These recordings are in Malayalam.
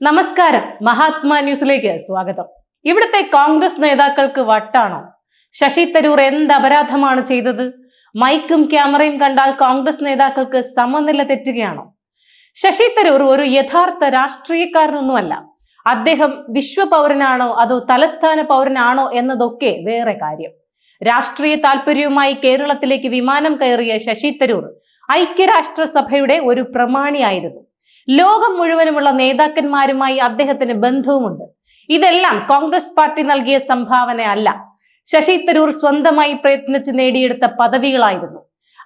നമസ്കാരം. മഹാത്മാ ന്യൂസിലേക്ക് സ്വാഗതം. ഇവിടുത്തെ കോൺഗ്രസ് നേതാക്കൾക്ക് വട്ടാണോ? ശശി തരൂർ എന്ത് അപരാധമാണ് ചെയ്തത്? മൈക്കും ക്യാമറയും കണ്ടാൽ കോൺഗ്രസ് നേതാക്കൾക്ക് സമനില തെറ്റുകയാണോ? ശശി തരൂർ ഒരു യഥാർത്ഥ രാഷ്ട്രീയക്കാരനൊന്നുമല്ല. അദ്ദേഹം വിശ്വപൗരനാണോ അതോ തലസ്ഥാന പൗരനാണോ എന്നതൊക്കെ വേറെ കാര്യം. രാഷ്ട്രീയ താല്പര്യവുമായി കേരളത്തിലേക്ക് വിമാനം കയറിയ ശശി തരൂർ ഐക്യരാഷ്ട്രസഭയുടെ ഒരു പ്രമാണിയായിരുന്നു. ലോകം മുഴുവനുമുള്ള നേതാക്കന്മാരുമായി അദ്ദേഹത്തിന് ബന്ധവുമുണ്ട്. ഇതെല്ലാം കോൺഗ്രസ് പാർട്ടി നൽകിയ സംഭാവന അല്ല ശശി തരൂർ സ്വന്തമായി പ്രയത്നിച്ച് നേടിയെടുത്ത പദവികളായിരുന്നു.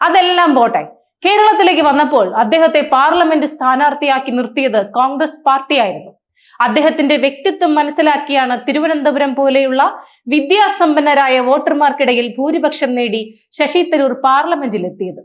അതെല്ലാം പോട്ടെ. കേരളത്തിലേക്ക് വന്നപ്പോൾ അദ്ദേഹത്തെ പാർലമെന്റ് സ്ഥാനാർത്ഥിയാക്കി നിർത്തിയത് കോൺഗ്രസ് പാർട്ടിയായിരുന്നു. അദ്ദേഹത്തിന്റെ വ്യക്തിത്വം മനസ്സിലാക്കിയാണ് തിരുവനന്തപുരം പോലെയുള്ള വിദ്യാസമ്പന്നരായ വോട്ടർമാർക്കിടയിൽ ഭൂരിപക്ഷം നേടി ശശി തരൂർ പാർലമെന്റിൽ എത്തിയത്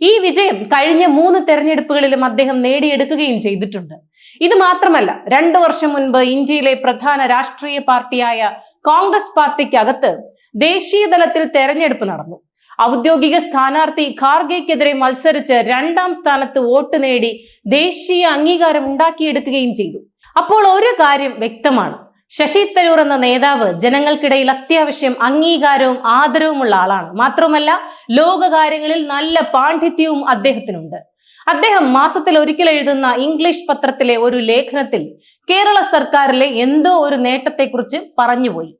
ഈ വിജയം കഴിഞ്ഞ മൂന്ന് തെരഞ്ഞെടുപ്പുകളിലും അദ്ദേഹം നേടിയെടുക്കുകയും ചെയ്തിട്ടുണ്ട്. ഇത് മാത്രമല്ല രണ്ടു വർഷം മുൻപ് ഇന്ത്യയിലെ പ്രധാന രാഷ്ട്രീയ പാർട്ടിയായ കോൺഗ്രസ് പാർട്ടിക്കകത്ത് ദേശീയ തലത്തിൽ തെരഞ്ഞെടുപ്പ് നടന്നു. ഔദ്യോഗിക സ്ഥാനാർത്ഥി ഖാർഗെക്കെതിരെ മത്സരിച്ച് രണ്ടാം സ്ഥാനത്ത് വോട്ട് നേടി ദേശീയ അംഗീകാരം ഉണ്ടാക്കിയെടുക്കുകയും ചെയ്തു. അപ്പോൾ ഒരു കാര്യം വ്യക്തമാണ്. ശശി തരൂർ എന്ന നേതാവ് ജനങ്ങൾക്കിടയിൽ അത്യാവശ്യം അംഗീകാരവും ആദരവുമുള്ള ആളാണ്. മാത്രമല്ല ലോകകാര്യങ്ങളിൽ നല്ല പാണ്ഡിത്യവും അദ്ദേഹത്തിനുണ്ട്. അദ്ദേഹം മാസത്തിൽ ഒരിക്കൽ എഴുതുന്ന ഇംഗ്ലീഷ് പത്രത്തിലെ ഒരു ലേഖനത്തിൽ കേരള സർക്കാരിലെ എന്തോ ഒരു നേട്ടത്തെക്കുറിച്ച് പറഞ്ഞുപോയി.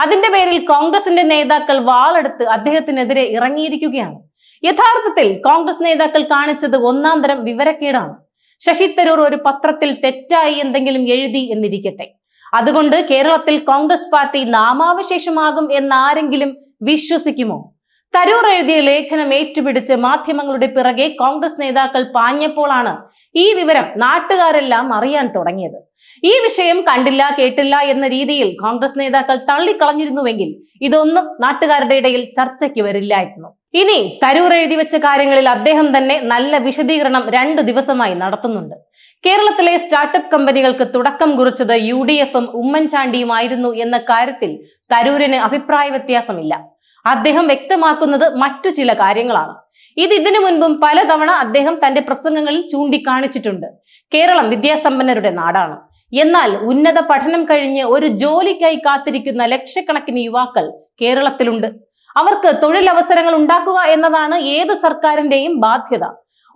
അതിന്റെ പേരിൽ കോൺഗ്രസിന്റെ നേതാക്കൾ വാളെടുത്ത് അദ്ദേഹത്തിനെതിരെ ഇറങ്ങിയിരിക്കുകയാണ്. യഥാർത്ഥത്തിൽ കോൺഗ്രസ് നേതാക്കൾ കാണിച്ചത് ഒന്നാം തരം വിവരക്കേടാണ്. ശശി തരൂർ ഒരു പത്രത്തിൽ തെറ്റായി എന്തെങ്കിലും എഴുതി എന്നിരിക്കട്ടെ. അതുകൊണ്ട് കേരളത്തിൽ കോൺഗ്രസ് പാർട്ടി നാമാവശേഷമാകും എന്നാരെങ്കിലും വിശ്വസിക്കുമോ? തരൂർ എഴുതിയ ലേഖനം ഏറ്റുപിടിച്ച് മാധ്യമങ്ങളുടെ പിറകെ കോൺഗ്രസ് നേതാക്കൾ പാഞ്ഞപ്പോഴാണ് ഈ വിവരം നാട്ടുകാരെല്ലാം അറിയാൻ തുടങ്ങിയത്. ഈ വിഷയം കണ്ടില്ല കേട്ടില്ല എന്ന രീതിയിൽ കോൺഗ്രസ് നേതാക്കൾ തള്ളിക്കളഞ്ഞിരുന്നുവെങ്കിൽ ഇതൊന്നും നാട്ടുകാരുടെ ഇടയിൽ ചർച്ചയ്ക്ക് വരില്ലായിരുന്നു. ഇനി തരൂർ എഴുതി വെച്ച കാര്യങ്ങളിൽ അദ്ദേഹം തന്നെ നല്ല വിശദീകരണം രണ്ടു ദിവസമായി നടത്തുന്നുണ്ട്. കേരളത്തിലെ സ്റ്റാർട്ടപ്പ് കമ്പനികൾക്ക് തുടക്കം കുറിച്ചത് യു ഡി എഫും ഉമ്മൻചാണ്ടിയുമായിരുന്നു എന്ന കാര്യത്തിൽ തരൂരിന് അഭിപ്രായ വ്യത്യാസമില്ല. അദ്ദേഹം വ്യക്തമാക്കുന്നത് മറ്റു ചില കാര്യങ്ങളാണ്. ഇത് ഇതിനു മുൻപും പലതവണ അദ്ദേഹം തന്റെ പ്രസംഗങ്ങളിൽ ചൂണ്ടിക്കാണിച്ചിട്ടുണ്ട്. കേരളം വിദ്യാസമ്പന്നരുടെ നാടാണ്. എന്നാൽ ഉന്നത പഠനം കഴിഞ്ഞ് ഒരു ജോലിക്കായി കാത്തിരിക്കുന്ന ലക്ഷക്കണക്കിന് യുവാക്കൾ കേരളത്തിലുണ്ട്. അവർക്ക് തൊഴിലവസരങ്ങൾ ഉണ്ടാക്കുക എന്നതാണ് ഏത് സർക്കാരിന്റെയും ബാധ്യത.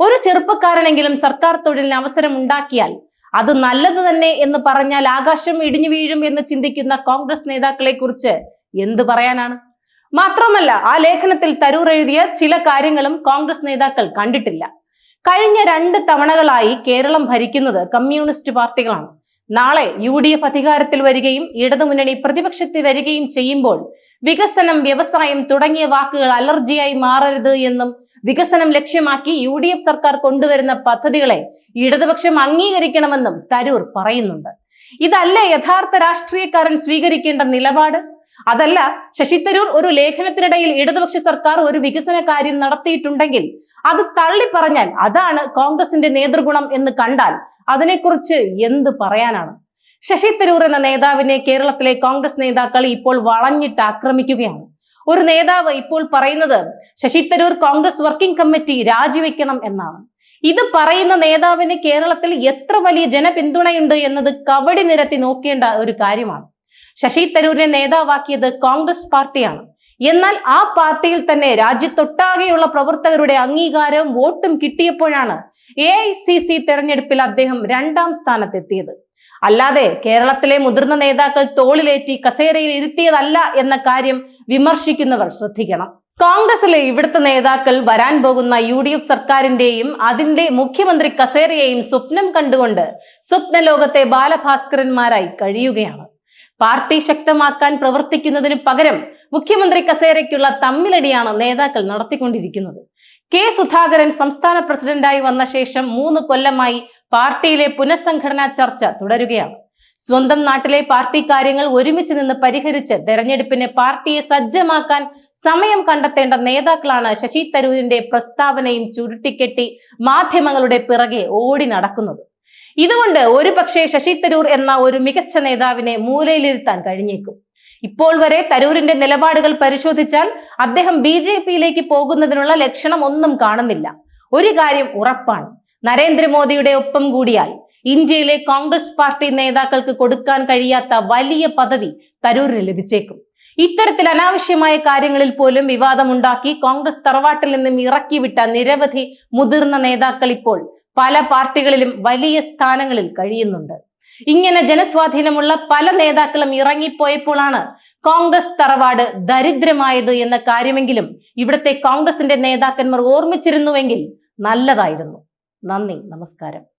ഒരു ചെറുപ്പക്കാരനെങ്കിലും സർക്കാർ തൊഴിലിന് അവസരം ഉണ്ടാക്കിയാൽ അത് നല്ലത് തന്നെ എന്ന് പറഞ്ഞാൽ ആകാശം ഇടിഞ്ഞു വീഴും എന്ന് ചിന്തിക്കുന്ന കോൺഗ്രസ് നേതാക്കളെ കുറിച്ച് എന്ത് പറയാനാണ്? മാത്രമല്ല ആ ലേഖനത്തിൽ തരൂർ എഴുതിയ ചില കാര്യങ്ങളും കോൺഗ്രസ് നേതാക്കൾ കണ്ടിട്ടില്ല. കഴിഞ്ഞ രണ്ട് തവണകളായി കേരളം ഭരിക്കുന്നത് കമ്മ്യൂണിസ്റ്റ് പാർട്ടികളാണ്. നാളെ യു ഡി എഫ് അധികാരത്തിൽ വരികയും ഇടതുമുന്നണി പ്രതിപക്ഷത്തിൽ വരികയും ചെയ്യുമ്പോൾ വികസനം വ്യവസായം തുടങ്ങിയ വാക്കുകൾ അലർജിയായി മാറരുത് എന്നും വികസനം ലക്ഷ്യമാക്കി യു ഡി എഫ് സർക്കാർ കൊണ്ടുവരുന്ന പദ്ധതികളെ ഇടതുപക്ഷം അംഗീകരിക്കണമെന്നും തരൂർ പറയുന്നുണ്ട്. ഇതല്ല യഥാർത്ഥ രാഷ്ട്രീയക്കാരൻ സ്വീകരിക്കേണ്ട നിലപാട്. അതല്ല ശശി തരൂർ ഒരു ലേഖനത്തിനിടയിൽ ഇടതുപക്ഷ സർക്കാർ ഒരു വികസന കാര്യം നടത്തിയിട്ടുണ്ടെങ്കിൽ അത് തള്ളി പറഞ്ഞാൽ അതാണ് കോൺഗ്രസിന്റെ നേതൃഗുണം എന്ന് കണ്ടാൽ അതിനെക്കുറിച്ച് എന്ത് പറയാനാണ്? ശശി തരൂർ എന്ന നേതാവിനെ കേരളത്തിലെ കോൺഗ്രസ് നേതാക്കൾ ഇപ്പോൾ വളഞ്ഞിട്ട് ആക്രമിക്കുകയാണ്. ഒരു നേതാവ് ഇപ്പോൾ പറയുന്നത് ശശി തരൂർ കോൺഗ്രസ് വർക്കിംഗ് കമ്മിറ്റി രാജിവെക്കണം എന്നാണ്. ഇത് പറയുന്ന നേതാവിന് കേരളത്തിൽ എത്ര വലിയ ജനപിന്തുണയുണ്ട് എന്നത് കവടി നിരത്തി നോക്കേണ്ട ഒരു കാര്യമാണ്. ശശി തരൂരിനെ നേതാവാക്കിയത് കോൺഗ്രസ് പാർട്ടിയാണ്. എന്നാൽ ആ പാർട്ടിയിൽ തന്നെ രാജ്യത്തൊട്ടാകെയുള്ള പ്രവർത്തകരുടെ അംഗീകാരവും വോട്ടും കിട്ടിയപ്പോഴാണ് എ ഐ സി സി തെരഞ്ഞെടുപ്പിൽ അദ്ദേഹം രണ്ടാം സ്ഥാനത്തെത്തിയത്. അല്ലാതെ കേരളത്തിലെ മുതിർന്ന നേതാക്കൾ തോളിലേറ്റി കസേരയിൽ ഇരുത്തിയതല്ല എന്ന കാര്യം വിമർശിക്കുന്നവർ ശ്രദ്ധിക്കണം. കോൺഗ്രസിലെ ഇവിടുത്തെ നേതാക്കൾ വരാൻ പോകുന്ന യു ഡി എഫ് സർക്കാരിന്റെയും അതിന്റെ മുഖ്യമന്ത്രി കസേരയെയും സ്വപ്നം കണ്ടുകൊണ്ട് സ്വപ്ന ലോകത്തെ ബാലഭാസ്കരന്മാരായി കഴിയുകയാണ്. പാർട്ടി ശക്തമാക്കാൻ പ്രവർത്തിക്കുന്നതിന് പകരം മുഖ്യമന്ത്രി കസേരയ്ക്കുള്ള തമ്മിലടിയാണ് നേതാക്കൾ നടത്തിക്കൊണ്ടിരിക്കുന്നത്. കെ സുധാകരൻ സംസ്ഥാന പ്രസിഡന്റായി വന്ന ശേഷം മൂന്ന് കൊല്ലമായി പാർട്ടിയിലെ പുനഃസംഘടനാ ചർച്ച തുടരുകയാണ്. സ്വന്തം നാട്ടിലെ പാർട്ടി കാര്യങ്ങൾ ഒരുമിച്ച് നിന്ന് പരിഹരിച്ച് തെരഞ്ഞെടുപ്പിന് പാർട്ടിയെ സജ്ജമാക്കാൻ സമയം കണ്ടെത്തേണ്ട നേതാക്കളാണ് ശശി തരൂരിന്റെ പ്രസ്താവനയും ചുരുട്ടിക്കെട്ടി മാധ്യമങ്ങളുടെ പിറകെ ഓടി നടക്കുന്നത്. ഇതുകൊണ്ട് ഒരുപക്ഷെ ശശി തരൂർ എന്ന ഒരു മികച്ച നേതാവിനെ മൂലയിലിരുത്താൻ കഴിഞ്ഞേക്കും. ഇപ്പോൾ വരെ തരൂരിന്റെ നിലപാടുകൾ പരിശോധിച്ചാൽ അദ്ദേഹം ബി ജെ പിയിലേക്ക് പോകുന്നതിനുള്ള ലക്ഷണം ഒന്നും കാണുന്നില്ല. ഒരു കാര്യം ഉറപ്പാണ്. നരേന്ദ്രമോദിയുടെ ഒപ്പം കൂടിയാൽ ഇന്ത്യയിലെ കോൺഗ്രസ് പാർട്ടി നേതാക്കൾക്ക് കൊടുക്കാൻ കഴിയാത്ത വലിയ പദവി തരൂരിന് ലഭിച്ചേക്കും. ഇത്തരത്തിൽ അനാവശ്യമായ കാര്യങ്ങളിൽ പോലും വിവാദമുണ്ടാക്കി കോൺഗ്രസ് തറവാട്ടിൽ നിന്നും ഇറക്കിവിട്ട നിരവധി മുതിർന്ന നേതാക്കൾ ഇപ്പോൾ പല പാർട്ടികളിലും വലിയ സ്ഥാനങ്ങളിൽ കഴിയുന്നുണ്ട്. ഇങ്ങനെ ജനസ്വാധീനമുള്ള പല നേതാക്കളും ഇറങ്ങിപ്പോയപ്പോഴാണ് കോൺഗ്രസ് തറവാട് ദരിദ്രമായത് എന്ന കാര്യമെങ്കിലും ഇവിടുത്തെ കോൺഗ്രസിന്റെ നേതാക്കന്മാർ ഓർമ്മിച്ചിരുന്നുവെങ്കിൽ നല്ലതായിരുന്നു. നന്ദി നമസ്കാരം.